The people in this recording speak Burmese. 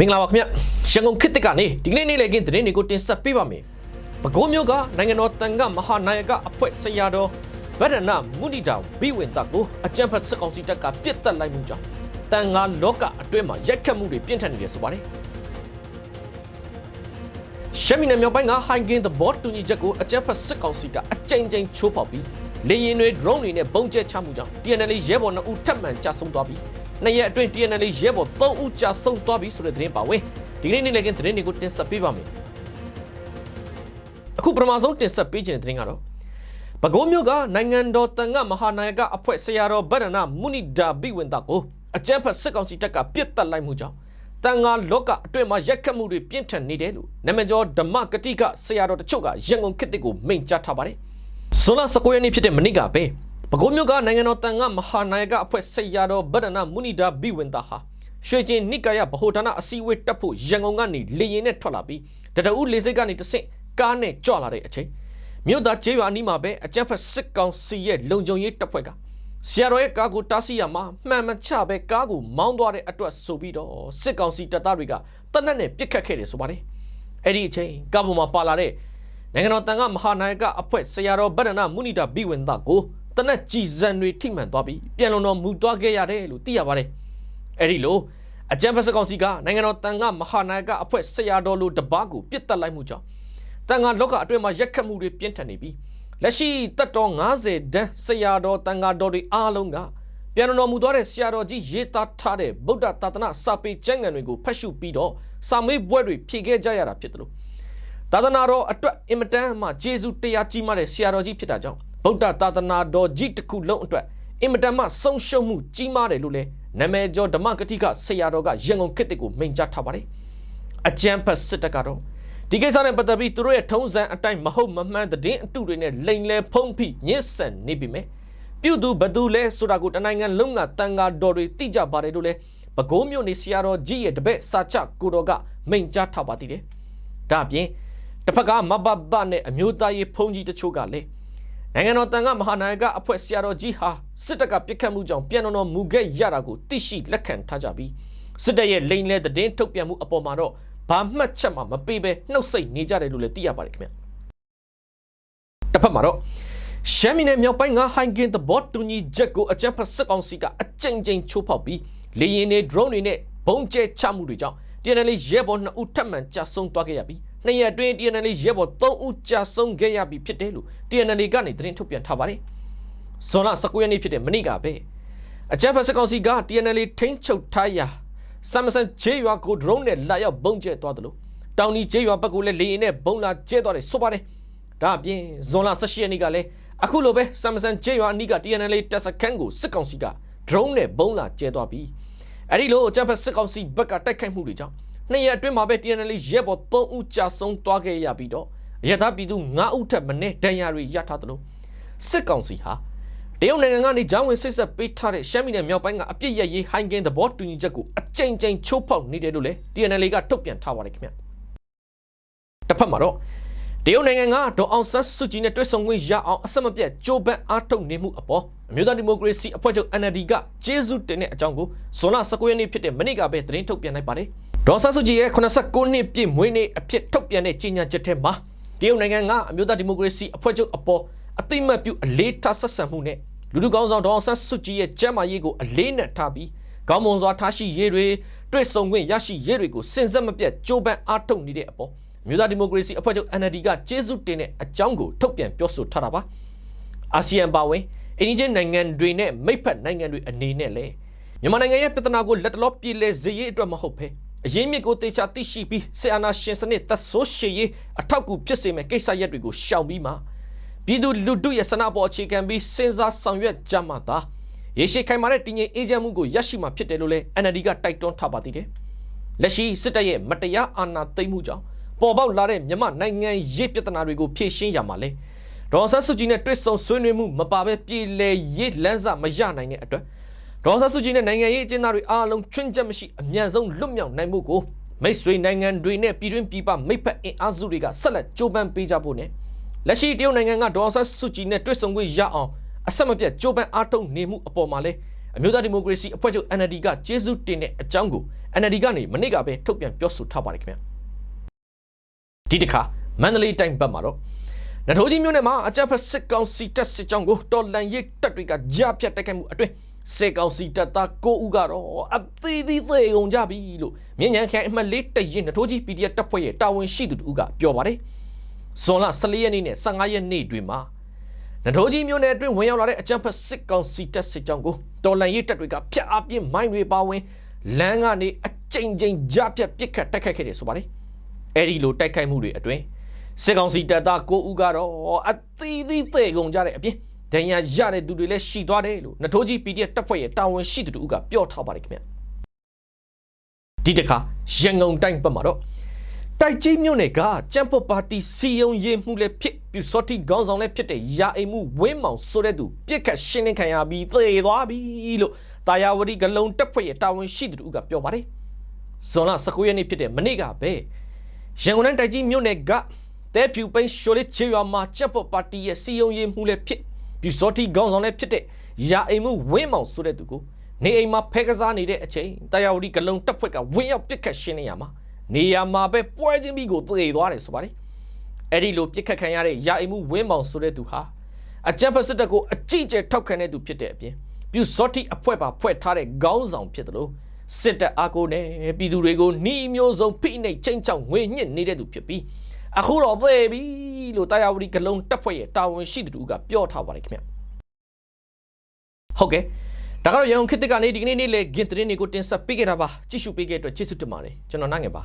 မင်္ဂလာပါခင်ဗျရန်ကုန်ခေတ်တစ်ကနေဒီကနေ့နေ့လည်ခင်းသတင်းတွေကိုတင်ဆက်ပေးပါမယ်ပဲခူးမြို့ကနိုင်ငံတော်တန်ခမဟာနာယကအဖွဲ့ဆရာတော်ဗဒနာမုနိတာဘိဝင်တကိုအကြံဖတ်စစ်ကောင်စီတပ်ကပြစ်တက်လိုက်မှုကြောင့်တန်ငါလောကအတွင်းမှာရက်ခတ်မှုတွေပြင်းထန်နေတယ်ဆိုပါတယ်ရှမ်းပြည်နယ်မြောက်ပိုင်းကဟိုင်ဂင်သဘောတူညီချက်ကိုအကြမ်းဖက်စစ်ကောင်စီကအကြိမ်ကြိမ်ချိုးဖောက်ပြီးလေရင်တွေ drone တွေနဲ့ပုံကျဲချမှုကြောင့် TNL ရဲဘော်2ဦးထပ်မံကြာဆုံးသွားပြီး နှစ်ရက်အတွင်း TNL ရဲဘော်3ဦးကြာဆုံးသွားပြီးဆိုတဲ့သတင်းပါဝင်ဒီကနေ့နေ့လည်ခင်းသတင်းတွေကိုတင်ဆက်ပေးပါမယ်အခုပထမဆုံးတင်ဆက်ပေးခြင်းတဲ့သတင်းကတော့ပဲခူးမြို့ကနိုင်ငံတော်တန်ခမဟာနာယကအဖွဲ့ဆရာတော်ဗဒနာမုနိဒါဘိဝင်တာကိုအကြမ်းဖက်စစ်ကောင်စီတပ်ကပြစ်တက်လိုက်မှုကြောင့်တန်ငါလောကအတွင်းမှာရက်ခတ်မှုတွေပြင်းထန်နေတယ်လို့နမကျော်ဓမ္မဂတိကဆရာတော်တချို့ကရန်ကုန်ခေတ်တစ်ကိုမိန့်ကြားထားပါတယ်။ဇွန်လ19ရက်နေ့ဖြစ်တဲ့မနေ့ကပဲ ပဲခူးမြို့ကနိုင်ငံတော်တန်ခမဟာနာယကအဖွဲ့ဆရာတော်ဗဒနာမုနိဒါဘိဝင်တာဟာရွှေချင်းနိကာယဗဟိုဌာနအစည်းအဝေးတက်ဖို့ရန်ကုန်ကနေလေရင်နဲ့ထွက်လာပြီးတတအုပ်လေစိတ်ကနေတဆင့်ကားနဲ့ကြွလာတဲ့အချိန်မြို့သားကျေးရွာအနီးမှာပဲအကြမ်းဖက်စစ်ကောင်စီရဲ့လုံခြုံရေးတပ်ဖွဲ့ကဆရာတော်ရဲ့ကားကိုတားဆီးရမှာမှန်မချပဲကားကိုမောင်းသွားတဲ့အတွက်ဆိုပြီးတော့စစ်ကောင်စီတပ်သားတွေကတနက်နဲ့ပစ်ခတ်ခဲ့တယ်ဆိုပါတယ်အဲ့ဒီအချိန်ကားပေါ်မှာပါလာတဲ့နိုင်ငံတော်တန်ခါမဟာနာယကအဖွဲ့ဆရာတော်ဗဒနာမုနိတာဘိဝင်သားကို တနက်ကြည်စံတွေထိမှန်သွားပြီးပြန်လုံတော်မူသွားခဲ့ရတယ်လို့သိရပါတယ်အဲ့ဒီလိုအကြံဖက်စကောင်စီကနိုင်ငံတော်တန်ခါမဟာနာယကအဖွဲ့ဆရာတော်လိုတပားကိုပြစ်တက်လိုက်မှုကြောင့်တန်ခါလောကအတွင်းမှာရက်ခတ်မှုတွေပြင်းထန်နေပြီးလက်ရှိတက်တော်90တန်းဆရာတော်တန်ခါတော်တွေအားလုံးကပြန်လုံတော်မူသွားတဲ့ဆရာတော်ကြီးရေးသားထားတဲ့ဗုဒ္ဓသာသနာစာပေကျမ်းဂန်တွေကိုဖတ်ရှုပြီးတော့စာမေးပွဲတွေဖြေခဲ့ကြရတာဖြစ်တယ်လို့သာသနာတော်အတွက်အင်မတန်မှဂျေဇုတရားကြီးမားတဲ့ဆရာတော်ကြီးဖြစ်တာကြောင့် ဗုဒ္ဓသာသနာတော်ကြီးတစ်ခုလုံးအတွက်အင်မတန်မှဆုံးရှုံးမှုကြီးမားတယ်လို့လည်းနာမည်ကျော်ဓမ္မဂတိကဆရာတော်ကရန်ကုန်ခေတ်ကိုမိန့်ကြားထားပါတယ်။အကျမ်းဖတ်စစ်တပ်ကတော့ဒီကိစ္စနဲ့ပတ်သက်ပြီးသူတို့ရဲ့ထုံးစံအတိုင်းမဟုတ်မမှန်သတင်းအတုတွေနဲ့လိန်လဲဖုံးဖိညစ်ဆန်နေပြီမယ်။ပြုသူဘသူလဲဆိုတာကိုတနိုင်ငံလုံးကတန်ဃာတော်တွေသိကြပါတယ်လို့လည်းပဲခူးမြို့နေဆရာတော်ကြီးရဲ့တပည့်စာချကိုတော်ကမိန့်ကြားထားပါသေးတယ်။ဒါအပြင်တစ်ဖက်ကမဘဘနဲ့အမျိုးသားရေးဖုံးကြီးတချို့ကလည်း နိုင်ငံတော်တန်ခါမဟာနာယကအဖွဲ့ဆရာတော်ကြီးဟာစစ်တပ်ကပြစ်ခတ်မှုကြောင့်ပြန်တော်တော်မူခဲ့ရတာကိုသိရှိလက်ခံထားကြပြီးစစ်တပ်ရဲ့လိန်လဲသတင်းထုတ်ပြန်မှုအပေါ်မှာတော့ဘာမှတ်ချက်မှမပေးဘဲနှုတ်ဆက်နေကြတယ်လို့လည်းသိရပါတယ်ခင်ဗျတစ်ဖက်မှာတော့ရှမ်းပြည်နယ်မြောက်ပိုင်းကဟိုင်ဂင်သဘောတူညီချက်ကိုအကြမ်းဖက်စစ်ကောင်စီကအကြိမ်ကြိမ်ချိုးဖောက်ပြီးလေရင်တွေ drone တွေနဲ့ဘုံကျဲချမှုတွေကြောင့် TNL ရဲဘော်2ဦးထပ်မံကြာဆုံးသွားခဲ့ရပြီး နှစ်ရက်အတွင်း TNL ရဲဘော်3ဦးကြာဆုံးခဲ့ရပြီဖြစ်တယ်လို့ TNL ကနေသတင်းထုတ်ပြန်ထားပါတယ်။ဇွန်လ19ရက်နေ့ဖြစ်တဲ့မနေ့ကပဲအကြမ်းဖက်စစ်ကောင်စီက TNL ထိန်းချုပ်ထားရာဆမ်မဆန်ဂျေရွာကို drone နဲ့လာရောက်ဘုံကျဲသွားတယ်လို့တောင်နီဂျေရွာဘက်ကလည်းလေရင်နဲ့ဘုံလာကျဲသွားတယ်ဆိုပါတယ်။ဒါအပြင်ဇွန်လ18ရက်နေ့ကလည်းအခုလိုပဲဆမ်မဆန်ဂျေရွာအနီးက TNL တပ်စခန်းကိုစစ်ကောင်စီက drone နဲ့ဘုံလာကျဲသွားပြီးအဲ့ဒီလိုအကြမ်းဖက်စစ်ကောင်စီဘက်ကတိုက်ခိုက်မှုတွေကြောင့် နှစ်ရက်အတွင်းမှာပဲ TNL ရဲဘော်3ဦးကြာဆုံးသွားခဲ့ရပြီးတော့ရသပြည်သူ9ဦးထက်မနည်းဒဏ်ရာတွေရထားသလိုစစ်ကောင်စီဟာတရုတ်နိုင်ငံကနေဂျောင်းဝင်စစ်ဆက်ပေးထားတဲ့ရှမ်းပြည်နယ်မြောက်ပိုင်းကအပြစ်ရရေးဟိုင်ဂင်သဘောတူညီချက်ကိုအကြိမ်ကြိမ်ချိုးဖောက်နေတယ်လို့လည်း TNL ကထုတ်ပြန်ထားပါတယ်ခင်ဗျတစ်ဖက်မှာတော့တရုတ်နိုင်ငံကဒေါ်အောင်ဆန်းစုကြည်နဲ့တွေ့ဆုံခွင့်ရအောင်အဆက်မပြတ်ကြိုးပမ်းအားထုတ်နေမှုအပေါ်အမျိုးသားဒီမိုကရေစီအဖွဲ့ချုပ် NLD ကကျေးဇူးတင်တဲ့အကြောင်းကိုဇွန်လ19ရက်နေ့ဖြစ်တဲ့မနေ့ကပဲသတင်းထုတ်ပြန်လိုက်ပါတယ် ဒေါ်ဆန်းစုကြည်ရဲ့89နှစ်ပြည့်မွေးနေ့အဖြစ်ထုတ်ပြန်တဲ့ကြေညာချက်ထဲမှာတရုတ်နိုင်ငံကအမျိုးသားဒီမိုကရေစီအဖွဲ့ချုပ်အပေါ်အသိမှတ်ပြုအလေးထားဆက်ဆံမှုနဲ့လူလူကောင်းဆောင်ဒေါ်အောင်ဆန်းစုကြည်ရဲ့ကျမ်းမာရေးကိုအလေးနက်ထားပြီးကောင်းမွန်စွာထားရှိရေးတွေတွေ့ဆုံခွင့်ရရှိရေးတွေကိုစင်စက်မပြတ်ကြိုးပမ်းအားထုတ်နေတဲ့အပေါ်မြို့သားဒီမိုကရေစီအဖွဲ့ချုပ် NLD ကကျေးဇူးတင်တဲ့အကြောင်းကိုထုတ်ပြန်ပြောဆိုထားတာပါအာဆီယံပါဝင်အင်ဂျင်နိုင်ငံတွေနဲ့မိတ်ဖက်နိုင်ငံတွေအနေနဲ့လည်းမြန်မာနိုင်ငံရဲ့ပြဿနာကိုလက်တလောပြည်လဲစေရေးအတွက်မဟုတ်ဘဲ အရေးမြစ်ကိုတေချာသိရှိပြီးဆီအာနာရှင်စနစ်သက်ဆိုးရှည်ရေးအထောက်အကူဖြစ်စေမယ့်ကိစ္စရပ်တွေကိုရှောင်ပြီးမှပြည်သူလူထုရဲ့ဆန္ဒပေါ်အခြေခံပြီးစဉ်းစားဆောင်ရွက်ကြမှာသာရေရှည်ခိုင်မာတဲ့တည်ငြိမ်အေးချမ်းမှုကိုရရှိမှာဖြစ်တယ်လို့လည်း NLD ကတိုက်တွန်းထားပါသေးတယ်လက်ရှိစစ်တပ်ရဲ့မတရားအာဏာသိမ်းမှုကြောင့်ပေါ်ပေါက်လာတဲ့မြန်မာနိုင်ငံရေးပြဿနာတွေကိုဖြေရှင်းရမှာလဲဒေါ်ဆတ်စုကြည်နဲ့တွစ်ဆုံဆွေးနွေးမှုမပါဘဲပြည်လဲရေးလန်းစာမရနိုင်တဲ့အတွက် ဒေါ်ဆတ်စုကြည်နဲ့နိုင်ငံရေးအကျဉ်းသားတွေအားလုံးချွင်းချက်မရှိအမြန်ဆုံးလွတ်မြောက်နိုင်မှုကိုမိတ်ဆွေနိုင်ငံတွေနဲ့ပြည်တွင်းပြည်ပမိတ်ဖက်အင်အားစုတွေကဆက်လက်ကြိုးပမ်းပေးကြဖို့နဲ့လက်ရှိတရုတ်နိုင်ငံကဒေါ်ဆတ်စုကြည်နဲ့တွစ်ဆုံခွင့်ရအောင်အဆက်မပြတ်ကြိုးပမ်းအားထုတ်နေမှုအပေါ်မှာလဲအမျိုးသားဒီမိုကရေစီအဖွဲ့ချုပ် NLD ကကျေးဇူးတင်တဲ့အကြောင်းကို NLD ကနေမနေ့ကပဲထုတ်ပြန်ပြောဆိုထားပါတယ်ခင်ဗျာဒီတစ်ခါမန္တလေးတိုင်းဘက်မှာတော့နထိုးကြီးမြို့နယ်မှာအကြမ်းဖက်စစ်ကောင်စီတပ်စစ်ကြောင်းကိုတော်လန်ရေးတပ်တွေကကြားဖြတ်တိုက်ခိုက်မှုအတွင်း စစ်ကောင်စီတပ်သား9ဦးကတော့အသေးသေးသေးကုန်ကြပြီလို့မြင်းညံခရိုင်အမှတ်၄တရင်နထိုးကြီး PDF တပ်ဖွဲ့ရဲ့တာဝန်ရှိသူတို့ကပြောပါတယ်ဇွန်လ14ရက်နေ့နဲ့15ရက်နေ့တွေမှာနထိုးကြီးမြို့နယ်အတွင်းဝင်ရောက်လာတဲ့အကြမ်းဖက်စစ်ကောင်စီတပ်စစ်ကြောင်းကိုတော်လန်ရေးတပ်တွေကဖျက်အပြစ်မိုင်းတွေပါဝင်လမ်းကနေအကြိမ်ကြိမ်ကြားဖြတ်ပစ်ခတ်တိုက်ခိုက်ခဲ့တယ်ဆိုပါတယ်အဲ့ဒီလိုတိုက်ခိုက်မှုတွေအတွင်းစစ်ကောင်စီတပ်သား9ဦးကတော့အသီးသီးသေကုန်ကြတဲ့အပြင် ဒဏ်ရာရတဲ့သူတွေလည်းရှိသွားတယ်လို့နထိုးကြီး PDF တပ်ဖွဲ့ရဲ့တာဝန်ရှိသူတို့ကပြောထားပါတယ်ခင်ဗျဒီတခါရန်ကုန်တိုင်းဘက်မှာတော့တိုက်ကြီးမြို့နယ်ကကျန်းဖို့ပါတီစီယုံရေးမှုလည်းဖြစ်ပြူစောတိခေါင်းဆောင်လည်းဖြစ်တဲ့ရာအိမ်မှုဝင်းမောင်ဆိုတဲ့သူပြစ်ခတ်ရှင်းလင်းခံရပြီးသေသွားပြီလို့တာယာဝတီဂလုံတပ်ဖွဲ့ရဲ့တာဝန်ရှိသူတို့ကပြောပါတယ်ဇွန်လ19ရက်နေ့ဖြစ်တဲ့မနေ့ကပဲရန်ကုန်တိုင်းတိုက်ကြီးမြို့နယ်ကတဲဖြူပိန်းရှိုလေးချေရွာမှာချက်ပေါ်ပါတီရဲ့စီယုံရေးမှုလည်းဖြစ် ပြူစောတိခေါင်းဆောင်လည်းဖြစ်တဲ့ရာအိမ်မှုဝင်းမောင်ဆိုတဲ့သူကိုနေအိမ်မှာဖဲကစားနေတဲ့အချိန်တရားဝတီကလုံတပ်ဖွဲ့ကဝင်းရောက်ပစ်ခတ်ရှင်းနေရမှာနေရမှာပဲပွဲချင်းပြီးကိုသေသွားတယ်ဆိုပါတယ်အဲ့ဒီလိုပစ်ခတ်ခံရတဲ့ရာအိမ်မှုဝင်းမောင်ဆိုတဲ့သူဟာအကြမ်းဖက်စစ်တပ်ကိုအကြည့်ကျထောက်ခံတဲ့သူဖြစ်တဲ့အပြင်ပြူစောတိအဖွဲ့ပါဖွဲ့ထားတဲ့ခေါင်းဆောင်ဖြစ်တယ်လို့စစ်တပ်အားကိုနဲ့ပြည်သူတွေကိုနှီးမျိုးစုံဖိနှိပ်ချင်းချောက်ငွေညှစ်နေတဲ့သူဖြစ်ပြီး အခုတော့သေပြီလို့တာယာဝတီကလုံးတက်ဖွဲ့ရဲ့တာဝန်ရှိသူကပြောထားပါတယ်ခင်ဗျဟုတ်ကဲ့ဒါကတော့ရန်ကုန်ခေတ်သစ်ကနေဒီကနေ့နေ့လေဂင်သတင်းတွေကိုတင်ဆက်ပေးခဲ့တာပါကြည့်ရှုပေးခဲ့တဲ့အတွက်ကျေးဇူးတင်ပါတယ်ကျွန်တော်နိုင်ငယ်ပါ